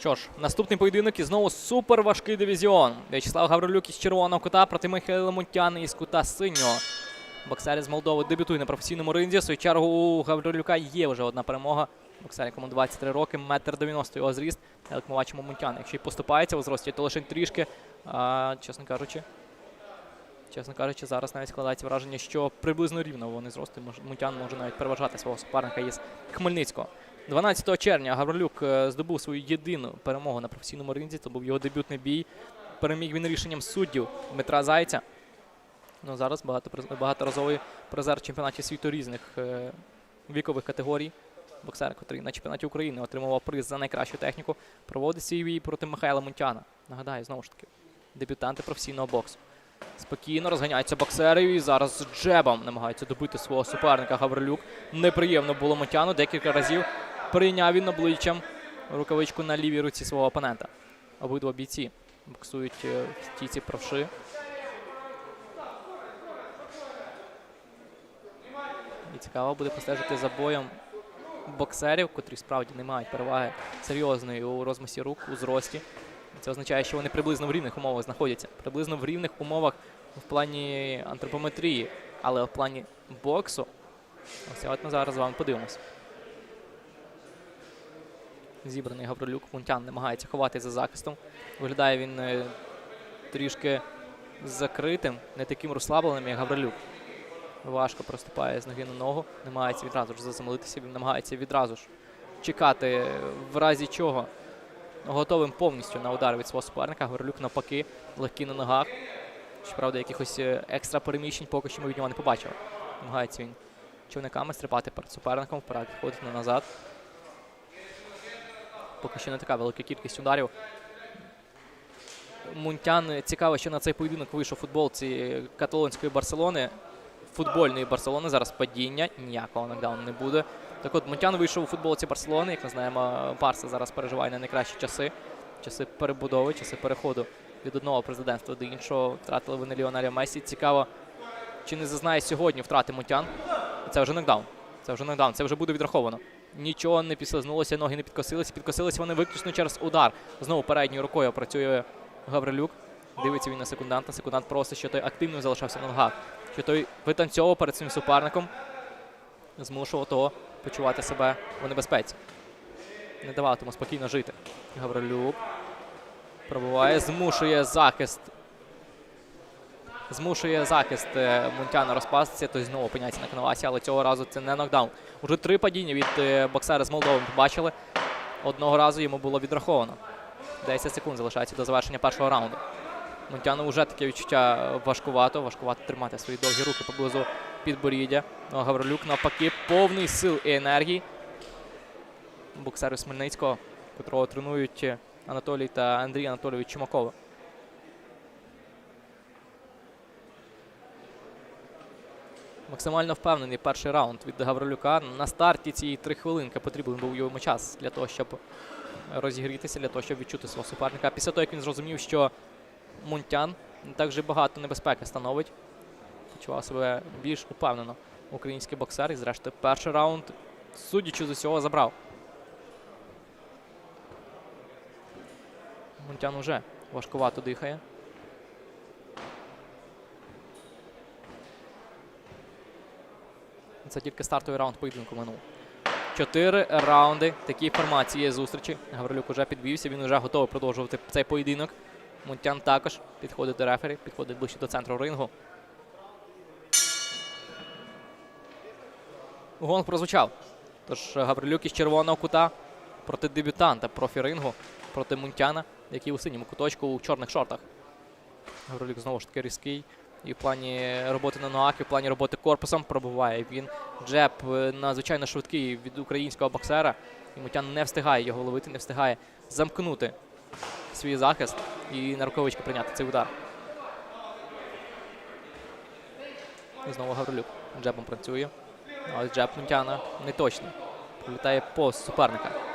Що ж, наступний поєдинок і знову суперважкий дивізіон. В'ячеслав Гаврилюк із червоного кута проти Михайла Мунтяна із кута синього. Боксер з Молдови дебютує на професійному ринзі. В свою чергу у Гаврилюка є вже одна перемога. Боксер, якому 23 роки, метр 90 його зріст. Як ми бачимо, Мунтян, якщо й поступається у зрості, то лише трішки. А, чесно кажучи, чесно кажучи, зараз навіть складається враження, що приблизно рівно вони зрости. Мунтян може навіть переважати свого суперника із Хмельницького. 12 червня Гаврилюк е, здобув свою єдину перемогу на професійному ринзі. Це був його дебютний бій. Переміг він рішенням суддів Дмитра Зайця. Ну, зараз багато, багаторазовий призер чемпіонатів світу різних е, вікових категорій. Боксер, який на чемпіонаті України отримував приз за найкращу техніку, проводить свій бій проти Михайла Мунтяна. Нагадаю, знову ж таки, дебютанти професійного боксу. Спокійно розганяються боксери і зараз з джебом намагаються добити свого суперника Гаврилюк. Неприємно було Мунтяну. Декілька разів прийняв він обличчям рукавичку на лівій руці свого опонента. Обидва бійці боксують е, в стійці правши. І цікаво буде постежити за боєм боксерів, котрі справді не мають переваги серйозної у розмісі рук, у зрості. Це означає, що вони приблизно в рівних умовах знаходяться. Приблизно в рівних умовах в плані антропометрії, але в плані боксу. Ось от ми зараз з вами подивимося. Зібраний Гаврилюк. Мунтян намагається ховати за захистом. Виглядає він е, трішки закритим, не таким розслабленим, як Гаврилюк. Важко проступає з ноги на ногу, намагається відразу ж заземлитися, він намагається відразу ж чекати, в разі чого готовим повністю на удар від свого суперника. Гаврилюк навпаки, легкий на ногах. Щоправда, якихось е, екстра переміщень поки що ми від нього не побачили. Намагається він човниками стрибати перед суперником, вперед відходити на назад. Поки що не така велика кількість ударів. Мунтян цікаво, що на цей поєдинок вийшов футболці каталонської Барселони. Футбольної Барселони зараз падіння, ніякого нокдауну не буде. Так от Мунтян вийшов у футболці Барселони. Як ми знаємо, Барса зараз переживає не найкращі часи. Часи перебудови, часи переходу від одного президентства до іншого. Втратили вони Ліонеля Месі. Цікаво, чи не зазнає сьогодні втрати Мунтян. Це вже нокдаун. Це вже нокдаун, це вже буде відраховано. Нічого не підслизнулося, ноги не підкосилися. Підкосилися вони виключно через удар. Знову передньою рукою працює Гаврилюк. Дивиться він на секунданта. Секундант просить, що той активно залишався на ногах. Що той витанцьовував перед своїм суперником. Змушував того почувати себе у небезпеці. Не давав тому спокійно жити. Гаврилюк пробуває, змушує захист. Змушує захист е, Мунтяна розпастися, той знову опиняється на канвасі, але цього разу це не нокдаун. Уже три падіння від е, боксера з Молдови побачили. Одного разу йому було відраховано. 10 секунд залишається до завершення першого раунду. Мунтяну вже таке відчуття важкувато. Важкувато тримати свої довгі руки поблизу підборіддя. Ну, Гаврилюк навпаки повний сил і енергії. Боксери з Хмельницького, котрого тренують Анатолій та Андрій Анатолійович Чумакова. Максимально впевнений перший раунд від Гаврилюка. На старті цієї три хвилинки потрібен був йому час для того, щоб розігрітися, для того, щоб відчути свого суперника. Після того, як він зрозумів, що Мунтян не так же багато небезпеки становить, почував себе більш упевнено український боксер. І зрештою, перший раунд, судячи з усього, забрав. Мунтян уже важкувато дихає. Це тільки стартовий раунд поєдинку минув. Чотири раунди такій формації зустрічі. Гаврилюк уже підвівся, він вже готовий продовжувати цей поєдинок. Мунтян також підходить до рефері, підходить ближче до центру рингу. Гонг прозвучав. Тож Гаврилюк із червоного кута проти дебютанта профі-рингу, проти Мунтяна, який у синьому куточку у чорних шортах. Гаврилюк знову ж таки різкий. І в плані роботи на ногах, і в плані роботи корпусом пробуває. Він джеб е, надзвичайно швидкий від українського боксера. І Мутян не встигає його ловити, не встигає замкнути свій захист і на рукавички прийняти цей удар. І знову Гаврилюк джебом працює. А ось джеб Мунтяна не точний. Прилітає по суперника.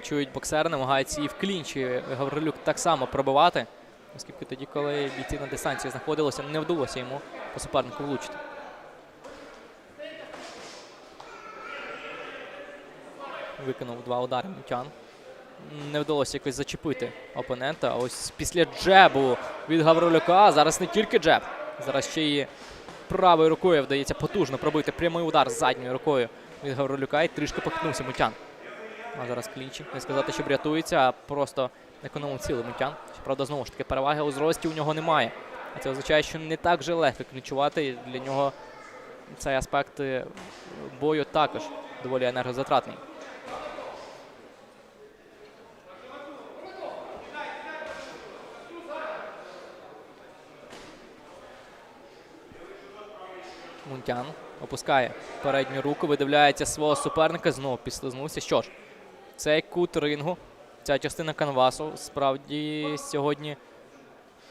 Клінчують боксери, намагаються і в клінчі Гаврилюк так само пробивати, оскільки тоді, коли бійці на дистанції знаходилися, не вдалося йому по супернику влучити. Виконав два удари Мутян. Не вдалося якось зачепити опонента. Ось після джебу від Гаврилюка. Зараз не тільки джеб, зараз ще і правою рукою вдається потужно пробити прямий удар задньою рукою від Гаврилюка і трішки похитнувся Мутян. А зараз клінчі. Не сказати, що врятується, а просто економив цілий Мутян. Щоправда, знову ж таки, переваги у зрості у нього немає. А це означає, що не так же легко клінчувати. Для нього цей аспект е, бою також доволі енергозатратний. Мунтян опускає передню руку, видивляється свого суперника, знову підслизнувся. Що ж, цей кут рингу, ця частина канвасу справді сьогодні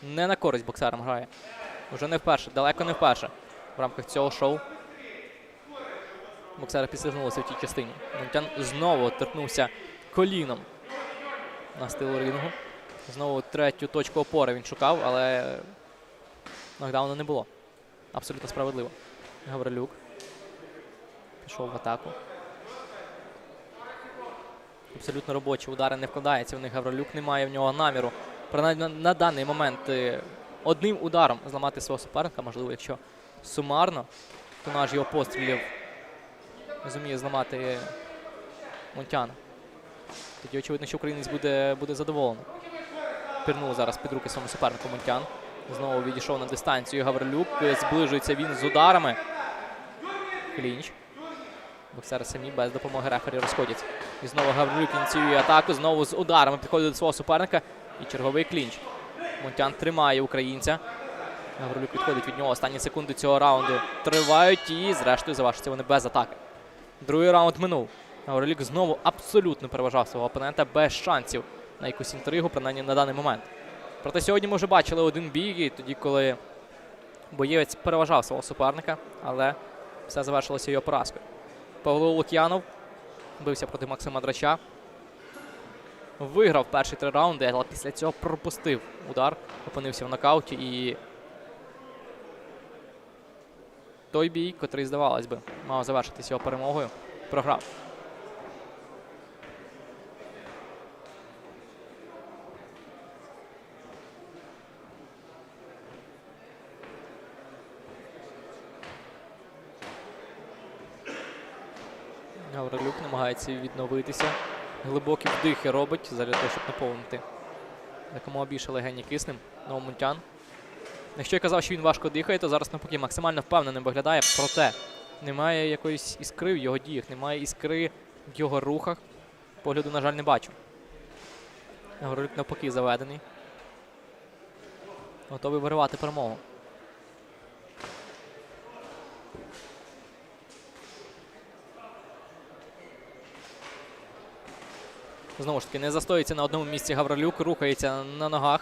не на користь боксерам грає. Уже не вперше, далеко не вперше в рамках цього шоу. Боксери підслизнулися в тій частині. Мунтян знову торкнувся коліном на стилу рингу. Знову третю точку опори він шукав, але нокдауну не було. Абсолютно справедливо. Гаврилюк. Пішов в атаку. Абсолютно робочі удари не вкладається. В них Гаврилюк не має в нього наміру. Принаймні на, даний момент е, одним ударом зламати свого суперника, можливо, якщо сумарно, тонаж його пострілів зуміє зламати Монтяна. Тоді очевидно, що українець буде, буде задоволений. Пірнув зараз під руки своєму супернику Монтян. Знову відійшов на дистанцію Гаврилюк. Зближується він з ударами. Клінч. Боксери самі без допомоги рефері розходяться. І знову Гаврилюк ініціює атаку. Знову з ударами підходить до свого суперника. І черговий клінч. Монтян тримає українця. Гаврилюк відходить від нього. Останні секунди цього раунду тривають і, зрештою, завершаться вони без атаки. Другий раунд минув. Гаврилюк знову абсолютно переважав свого опонента без шансів на якусь інтригу, принаймні на даний момент. Проте сьогодні ми вже бачили один бій, і тоді, коли боєвець переважав свого суперника, але все завершилося його поразкою. Павло Лук'янов бився проти Максима Драча. Виграв перші три раунди, але після цього пропустив удар, опинився в нокауті і той бій, котрий, здавалось би, мав завершитися його перемогою, програв. Гаврилюк намагається відновитися. Глибокі вдихи робить для того, щоб наповнити якомога більше легені киснем. Новомунтян. Якщо я казав, що він важко дихає, то зараз навпаки максимально впевненим виглядає. Проте немає якоїсь іскри в його діях, немає іскри в його рухах. Погляду, на жаль, не бачу. Гаврилюк навпаки заведений. Готовий виривати перемогу. Знову ж таки, не застоїться на одному місці Гаврилюк, рухається на ногах,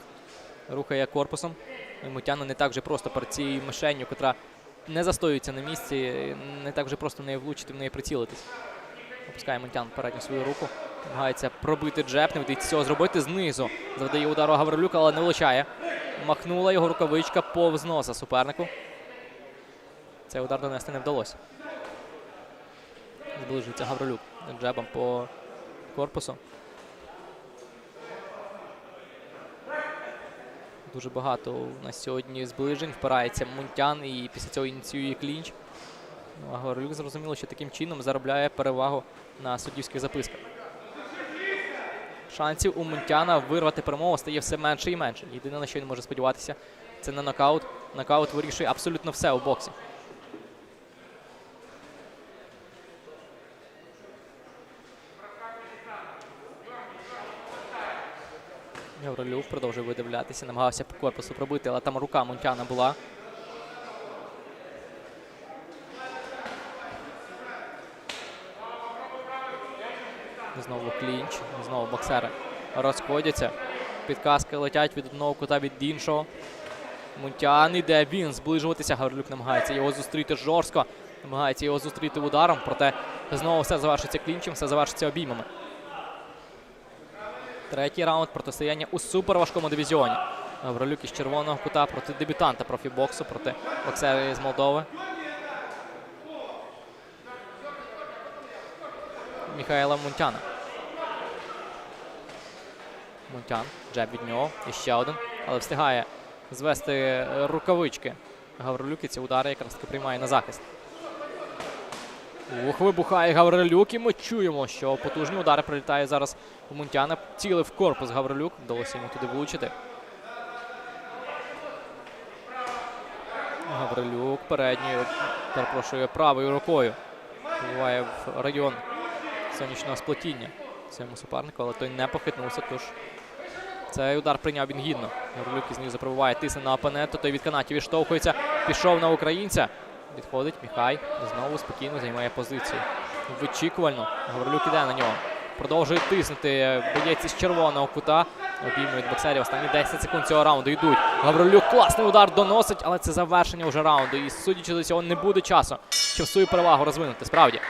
рухає корпусом. Мутяна не так же просто перед цією мишенью, котра не застоюється на місці, не так же просто в неї влучити, в неї прицілитись. Опускає Мутян передню свою руку. Намагається пробити джеб, не вдається цього зробити знизу. Завдає удару Гаврилюка, але не влучає. Махнула його рукавичка повз носа супернику. Цей удар донести не вдалося. Зближується Гаврилюк джебом по корпусу. Дуже багато у нас сьогодні зближень. Впирається Мунтян і після цього ініціює клінч. Ну, а Горлюк зрозуміло, що таким чином заробляє перевагу на суддівських записках. Шансів у Мунтяна вирвати перемогу стає все менше і менше. Єдине, на що він може сподіватися, це на нокаут. Нокаут вирішує абсолютно все у боксі. Гаврилюк продовжує видивлятися, намагався по корпусу пробити, але там рука Мунтяна була. Знову клінч, знову боксери розходяться. Підказки летять від одного кута від іншого. Мунтян іде він зближуватися. Гаврилюк намагається його зустріти жорстко. Намагається його зустріти ударом, проте знову все завершиться клінчем, все завершиться обіймами. Третій раунд протистояння у суперважкому дивізіоні. Гаврилюк із червоного кута проти дебютанта профібоксу, проти боксера з Молдови. Михайла Мунтяна. Мунтян. Джеб від нього. І ще один. Але встигає звести рукавички. Гаврилюк і ці удари якраз таки приймає на захист. Ух, вибухає Гаврилюк, і ми чуємо, що потужні удари прилітає зараз у Мунтяна. Цілив корпус Гаврилюк. Вдалося йому туди влучити. Гаврилюк передньою, перепрошую, правою рукою. Буває в район сонячного сплетіння своєму супернику, але той не похитнувся, тож цей удар прийняв він гідно. Гаврилюк із знизу пробиває, тисне на опонента, той від канатів відштовхується, пішов на українця. Відходить Міхай, знову спокійно займає позицію. Вичікувально. Гаврилюк іде на нього. Продовжує тиснути боєць із червоного кута. Обіймують боксерів. Останні 10 секунд цього раунду йдуть. Гаврилюк класний удар доносить, але це завершення вже раунду. І судячи до цього, не буде часу, щоб свою перевагу розвинути. Справді.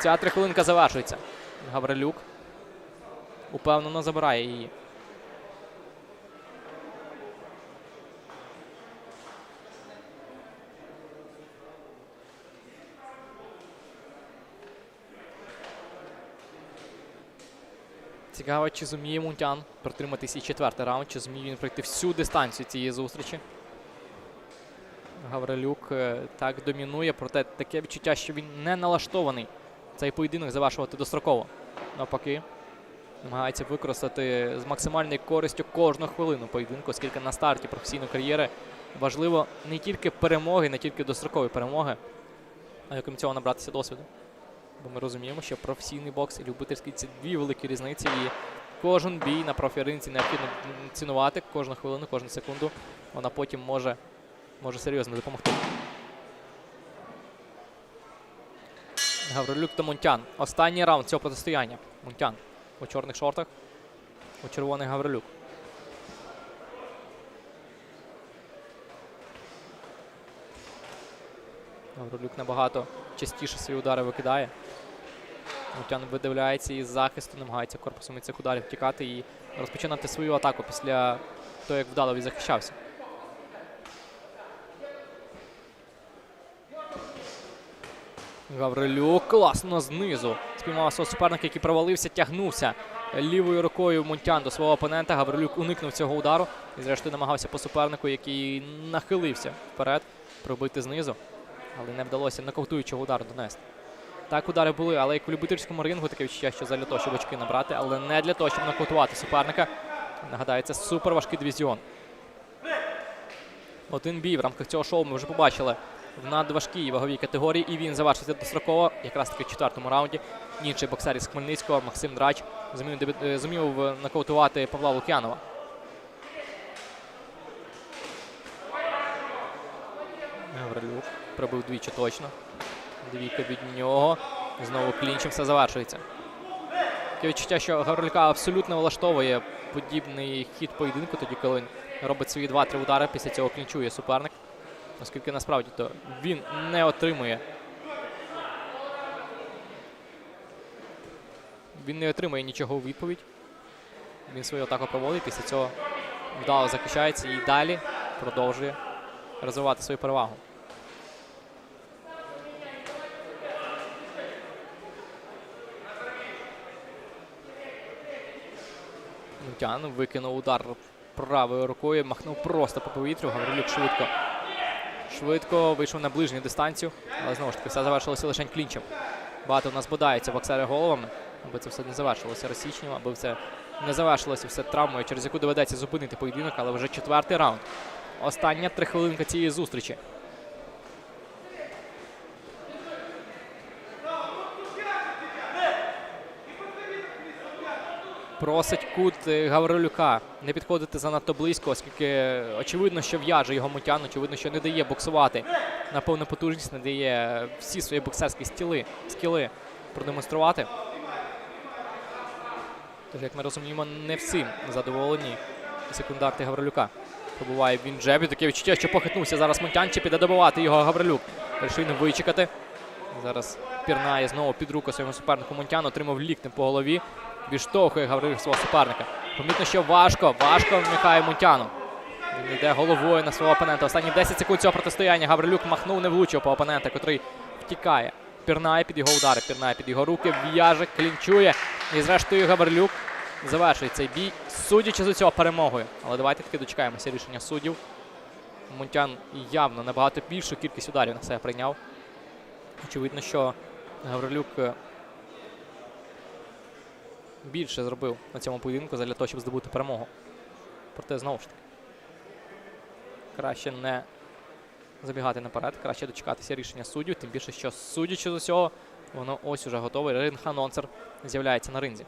Ця трихвилинка завершується. Гаврилюк упевнено забирає її. Цікаво, чи зуміє Мунтян протриматись і четвертий раунд, чи зуміє він пройти всю дистанцію цієї зустрічі. Гаврилюк е, так домінує, проте таке відчуття, що він не налаштований цей поєдинок завершувати достроково. Навпаки, намагається використати з максимальною користю кожну хвилину поєдинку, оскільки на старті професійної кар'єри важливо не тільки перемоги, не тільки дострокові перемоги, а окрім цього набратися досвіду. Бо ми розуміємо, що професійний бокс і любительський це дві великі різниці. І кожен бій на профі-ринці необхідно цінувати кожну хвилину, кожну секунду. Вона потім може, може серйозно допомогти. Гаврилюк та Мунтян. Останній раунд цього протистояння. Мунтян у чорних шортах, у червоних Гаврилюк. Гаврилюк набагато частіше свої удари викидає. Мутян видивляється із захисту, намагається корпусом від цих ударів втікати і розпочинати свою атаку після того, як вдало захищався. Гаврилюк класно знизу. Спіймав суперника, який провалився, тягнувся лівою рукою Мунтян до свого опонента. Гаврилюк уникнув цього удару і, зрештою, намагався по супернику, який нахилився вперед, пробити знизу, але не вдалося нокаутуючого удару донести. Так, удари були, але як в любительському рингу таке відчуття, що для того, щоб очки набрати, але не для того, щоб нокаутувати суперника. Нагадаю, це суперважкий дивізіон. Один бій в рамках цього шоу ми вже побачили в надважкій ваговій категорії, і він завершиться достроково, якраз таки в четвертому раунді. Інший боксер із Хмельницького Максим Драч зумів, е, зумів е, нокаутувати Павла Лук'янова. Гаврилюк пробив двічі точно. Двійка від нього. Знову клінчем все завершується. Таке відчуття, що Гаврилюка абсолютно влаштовує подібний хід поєдинку, тоді коли він робить свої 2-3 удари, після цього клінчує суперник. Оскільки насправді то він не отримує. Він не отримує нічого у відповідь. Він свою атаку проводить, після цього вдало захищається і далі продовжує розвивати свою перевагу. Мутян викинув удар правою рукою, махнув просто по повітрю. Гаврилюк швидко. Швидко вийшов на ближню дистанцію, але знову ж таки все завершилося лише клінчем. Багато в нас бодається боксери головами, аби це все не завершилося розсічням, аби це не завершилося все травмою, через яку доведеться зупинити поєдинок, але вже четвертий раунд. Остання три хвилинка цієї зустрічі. Просить кут е, Гаврилюка не підходити занадто близько, оскільки очевидно, що в'яже його Мутян, очевидно, що не дає боксувати на повну потужність, не дає всі свої боксерські стіли, скіли продемонструвати. Тож, як ми розуміємо, не всім задоволені секунданти Гаврилюка. Пробуває він джебі. Таке відчуття, що похитнувся зараз Мунтян, чи піде добивати його Гаврилюк. Вирішив не вичекати. Зараз пірнає знову під руку своєму супернику Мунтян, отримав ліктем по голові. Відштовхує Гаврилюк свого суперника. Помітно, що важко, важко вмикає Мунтяну. Він йде головою на свого опонента. Останні 10 секунд цього протистояння. Гаврилюк махнув, не влучив по опонента, котрий втікає. Пірнає під його удари, пірнає під його руки, в'яже, клінчує. І зрештою Гаврилюк завершує цей бій, судячи з цього перемогою. Але давайте таки дочекаємося рішення суддів. Мунтян явно набагато більшу кількість ударів на себе прийняв. Очевидно, що Гаврилюк е, більше зробив на цьому поєдинку для того, щоб здобути перемогу. Проте знову ж таки. Краще не забігати наперед, краще дочекатися рішення суддів, тим більше, що судячи з усього, воно ось уже готове. Ринг-анонсер з'являється на ринзі.